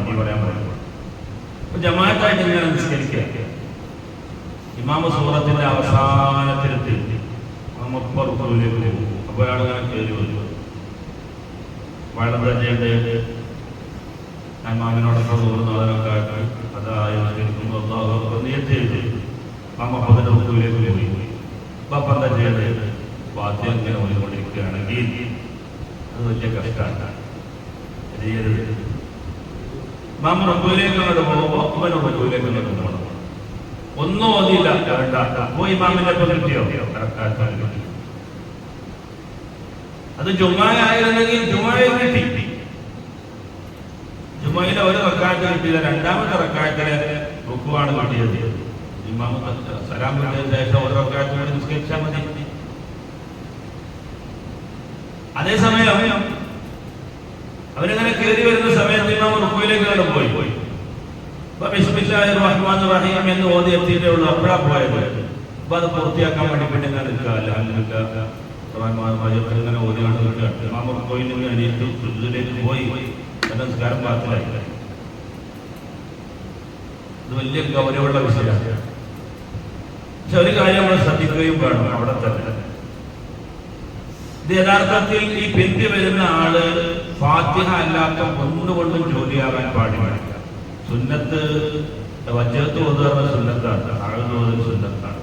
മടങ്ങി പറയാൻ പറയുമ്പോൾ ജമാഅത്തായിട്ട് ഇങ്ങനെ നിസ്കരിക്കുക ഇമാമ സൂറത്തിന്റെ അവസാനത്തിലെത്തി മുപ്പറുലേക്ക് പോകും അപ്പോൾ അയാൾ ഇങ്ങനെ കയറി വരും വളരെ ചെയ്യേണ്ടത് ഞാൻ മാമിനോടൊപ്പം തോന്നുന്നു അതിനൊക്കെ അതായിരിക്കുന്നു അള്ളാഹു നീയത്ത് ചെയ്ത് മാമ പതിന്റെ മുമ്പിലേക്ക് പോയി. ചെയ്യേണ്ടത് വാദ്യം ഇങ്ങനെ ഓടിക്കൊണ്ടിരിക്കുകയാണെങ്കിൽ അത് വലിയ കഷ്ടമാണ് ചെയ്യരുത് മാമ റബ്ബുവിലേക്ക് അങ്ങോട്ട് പോകുമ്പോൾ ഇവൻ റബ്ബുവിലേക്ക് അങ്ങോട്ട് പോകണം ഒന്നും ഓതിയില്ല പോയി മാമിന്റെ ഒപ്പം കിട്ടിയോ? കറക്റ്റാക്കാൻ കിട്ടി അത് ജുമായായിരുന്നെങ്കിൽ ജുമായിൽ കിട്ടി. ജുമയിലെ ഒരു റക്കായത്ത് കിട്ടിയില്ല. രണ്ടാമത്തെ റക്കായത്തിലെ റുക്കുവാണ് കിട്ടിയത്. കിട്ടിയതിന് ശേഷം ഒരു റക്കായത്ത് കൂടി നിസ്കരിച്ചാൽ മതി. അതേസമയം അവരിങ്ങനെ കയറി വരുന്ന കണ്ടു പോയി. പോയി എന്ന് ഓതി എത്തിയിട്ടേ പോയത്. അപ്പൊ അത് പൂർത്തിയാക്കാൻ വേണ്ടി പിന്നെ ഞാൻ നിൽക്കുക. അങ്ങനെ റുക്കുവിൽ നിന്ന് എണീറ്റ് സുജൂദിലേക്ക് പോയി. ഇത് വലിയ ഗൗരവമുള്ള വിഷയമാണ്. പക്ഷെ ഒരു കാര്യം നമ്മൾ ശ്രദ്ധിക്കുകയും വേണം. അവിടെ തന്നെ. യഥാർത്ഥത്തിൽ ഈ പെന്തി വരുന്ന ആൾ ഫാത്തിഹ അല്ലാത്ത ഒന്നുകൊണ്ടും ജോലിയാകാൻ പാടില്ല. സുന്നത്ത് വജ്രത്ത് ഓതുന്ന സുന്നത്താണ്. ആഴുതോതുന്ന സുന്നത്താണ്.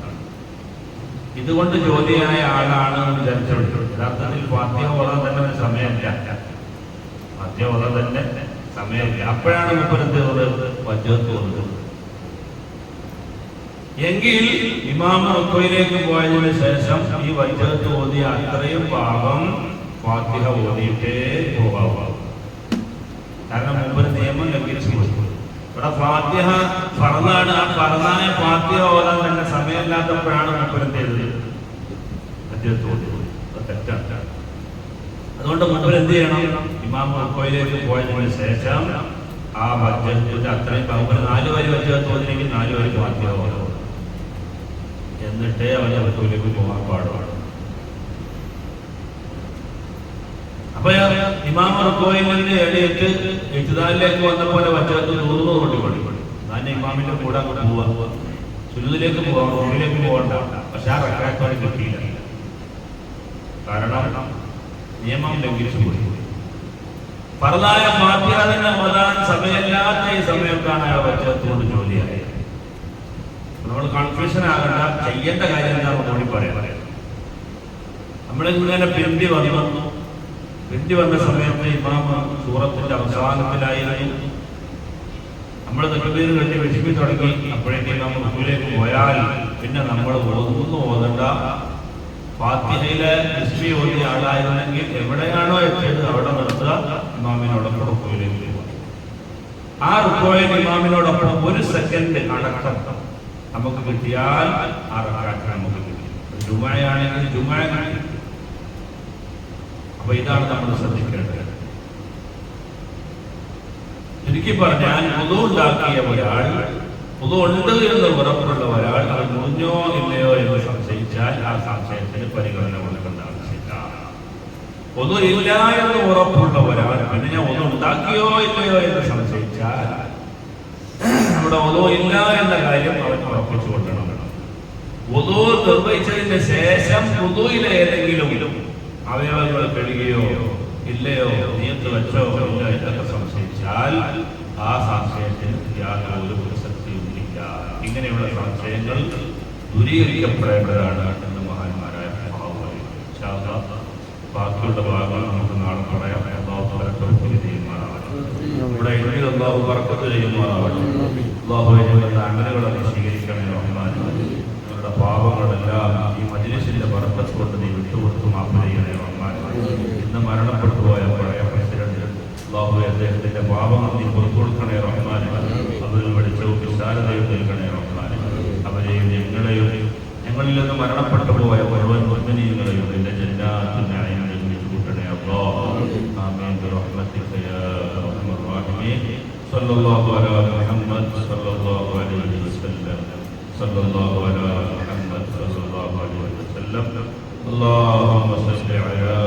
ഇതുകൊണ്ട് ജോലിയായ ആളാണ് എന്ന് വിചാരിച്ചോളൂ യഥാർത്ഥത്തിൽ ഫാത്തിഹ ഓതാൻ തന്നെ സമയമില്ല. ഫാത്തിഹ ഓതാൻ തന്നെ സമയമില്ല. അപ്പോഴാണ് മുപ്പരത്ത് വജ്രത്ത് ഓതുന്നത് എങ്കിൽ ഇമാം റുക്കോയിലേക്ക് പോയതിനു ശേഷം ഈ വജ്രത്ത് ഓതിയ അത്രയും പാപം ഫാത്തിഹ ഓതിയിട്ടേ പോകാവൂ കാരണം മുമ്പ് നിയമം ലംഘിച്ചു പോയി. ഇവിടെ ഫാത്തിഹ പറന്നാണ് ആ ഫറന്നായ ഫാത്തിഹ ഓതാൻ തന്നെ സമയമില്ലാത്തപ്പോഴാണ് അത് തെറ്റാണ്. അതുകൊണ്ട് മുമ്പ് എന്ത് ചെയ്യണം? ഇമാം റുക്കോയിലേക്ക് പോയതിനു ശേഷം ആ വജ്ജത്തിന്റെ അത്രയും നാലു വരി വജ്ജത്ത് ഓതിനെങ്കിൽ നാല് വരി ഫാത്തിഹ ഓതണം എന്നിട്ടേ അവൻ അവർക്കിലേക്ക് പോകാൻ പാടുവാണ്. അപ്പൊ ഇമാമ റുക്കോയിലിന്റെ ഇടയിട്ട് എഴുതാലിലേക്ക് വന്ന പോലെ പറ്റാത്ത നൂറ് കൊണ്ടി പണി ഞാൻ ഇമാമിന്റെ കൂടെ അങ്ങോട്ട് പോവാ. ചുരുതിലേക്ക് പോവാം റൂമിലേക്ക് പോകണ്ട പക്ഷെ ആ റെക്കാത്തോടെ കിട്ടിയില്ല. കാരണം നിയമം ലംഘിച്ചു പോയി. പറതായ മാധ്യാതന്റെ മതാൻ സമയമില്ലാത്ത ഈ സമയത്താണ് അയാൾ പറ്റാത്തോണ്ട് ജോലിയായത്. നമ്മൾ കൺഫ്യൂഷൻ ആകണ്ട ചെയ്യേണ്ട കാര്യം എന്താണെന്ന് കൂടി പറയാം. നമ്മളിങ്ങനെ പിന്തി വന്നു. പിന്തി വന്ന സമയത്ത് ഇമാമ സൂറത്തിന്റെ അവസാനത്തിലായിരുന്നു. നമ്മൾ തൊട്ടുപേര് കഴിഞ്ഞ് വിഷമി തുടങ്ങി. അപ്പോഴേക്കും നമ്മൾ മുമ്പിലേക്ക് പോയാൽ പിന്നെ നമ്മൾ ഒന്നും ഓതണ്ട. ഫാത്തിഹയിലെ വിസ്മി ഓതിയ ആളായിരുന്നെങ്കിൽ എവിടെയാണോ എത്തിയത് അവിടെ നിർത്തുക. ഇമാമിനോടൊപ്പം പോവുക ആ റുക്കോയിൽ ഇമാമിനോടൊപ്പം ഒരു സെക്കൻഡ് അടക്കം നമുക്ക് കിട്ടിയാൽ ആ റക്കാത്ത് നമുക്ക് കിട്ടി ജുമായാണെങ്കിൽ ജുമായ അപ്പൊ ഇതാണ് നമ്മൾ ശ്രദ്ധിക്കേണ്ടത്. ചുരുക്കി പറഞ്ഞാൽ പൊതു ഉണ്ടാക്കിയ ഒരാൾ പൊതു ഉണ്ട് എന്ന് ഉറപ്പുള്ള ഒരാൾ അത് മുറിഞ്ഞോ ഇല്ലയോ എന്ന് സംശയിച്ചാൽ ആ സംശയത്തിന് പരിഗണന കൊടുക്കേണ്ട ആവശ്യമില്ല പൊതു ഇല്ല എന്ന് ഉറപ്പുള്ള ഒരാൾ പിന്നെ ഞാൻ ഒന്നും ഉണ്ടാക്കിയോ ഇല്ലയോ എന്ന് സംശയിച്ചാൽ നമ്മുടെ ഒന്നും ഇല്ല എന്ന കാര്യം അവൻ ഒതോ നിർവഹിച്ചതിന് ശേഷം പൊതുവിലെ ഏതെങ്കിലും അവയവങ്ങൾ കഴുകിയോ ഇല്ലയോ നീത്ത് വെച്ചോ ഇല്ല എന്നൊക്കെ സംശയിച്ചാൽ ആ സംശയത്തിന് യാതൊരു പ്രസക്തിയുമില്ല ഇങ്ങനെയുള്ള സംശയങ്ങൾ ദൂരീകരിക്കപ്പെടേണ്ടതാണ് എന്ന് മഹാന്മാരായ ബാക്കിയുള്ള ഭാഗങ്ങൾ നമുക്ക് നാളെ പറയാം. ഇവിടെ എഴുതി അള്ളാഹു വർക്കത്ത് ചെയ്യുമാറാവട്ടെ. അള്ളാഹു അമലുകളെ സ്വീകരിക്കണേ റഹ്മാൻ. പാപങ്ങളെല്ലാം ഈ മജിലിസിന്റെ ബർക്കത്ത് നീ വിട്ടുകൊടുത്തു മാപ്പ് ചെയ്യണേ അമ്മാൻ ഇന്ന് മരണപ്പെട്ടു പോയ പഴയ പ്രസിഡന്റ് ബാബു അദ്ദേഹത്തിന്റെ പാപങ്ങൾ നീ പുറത്തു കൊടുക്കണേ റഹ്മാൻ. അതിൽ വെളിച്ചവും വിശാലതയും നൽകണേ റഹ്മാൻ. അവരെയും ഞങ്ങളെയും ഞങ്ങളിൽ നിന്ന് മരണപ്പെട്ടു പോയ മുഴുവൻ മുന്നണികളെയും എന്റെ ജന്നാത്തിനായി കൂട്ടണേ അപ്പോ ആമീൻ. റഹ്മത്തിക്ക് യാ അർഹമർ റഹീമീൻ. സല്ലല്ലാഹു അലാ മുഹമ്മദ് സല്ലല്ലാഹു അലൈഹി വസല്ലം. സല്ലല്ലാഹു അലാ وسلم اللهم صل على